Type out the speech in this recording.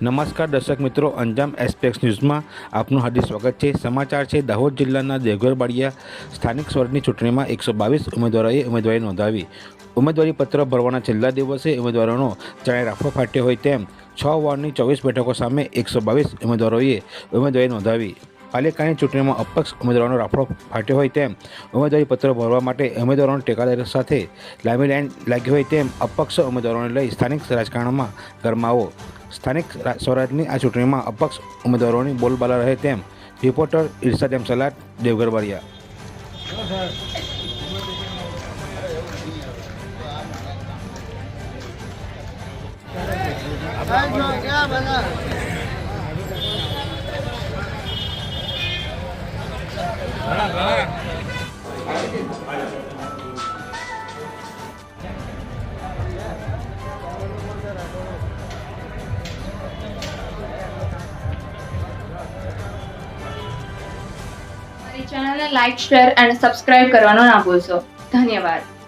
નમસ્કાર દર્શક મિત્રો, અંજામ એસપેક્સ ન્યૂઝમાં આપનું હાર્દિક સ્વાગત છે. સમાચાર છે, દાહોદ જિલ્લાના દેવઘર બાડિયા સ્થાનિક સ્વરની ચૂંટણીમાં એકસો બાવીસ ઉમેદવારોએ ઉમેદવારી નોંધાવી. ઉમેદવારી પત્ર ભરવાના છેલ્લા દિવસે ઉમેદવારોનો જાણે રાખો ફાટ્યો હોય તેમ છ વોર્ડની ચોવીસ બેઠકો સામે એકસો બાવીસ ઉમેદવારોએ ઉમેદવારી નોંધાવી. પાલિકાની ચૂંટણીમાં અપક્ષ ઉમેદવારોનો રાફડો ફાટ્યો હોય તેમ ઉમેદવારી પત્ર ભરવા માટે ઉમેદવારોના ટેકાદારો સાથે લાંબી લાઈન લાગી હોય તેમ અપક્ષ ઉમેદવારોને લઈ સ્થાનિક રાજકારણમાં ગરમાવો. સ્થાનિક સ્વરાજની આ ચૂંટણીમાં અપક્ષ ઉમેદવારોની બોલબાલા રહે તેમ રિપોર્ટર ઈર્ષા એમ સલાટ દેવગર બારિયા અમારી ચેનલને લાઈક શેર અને સબસ્ક્રાઇબ કરવાનો ના ભૂલશો. ધન્યવાદ.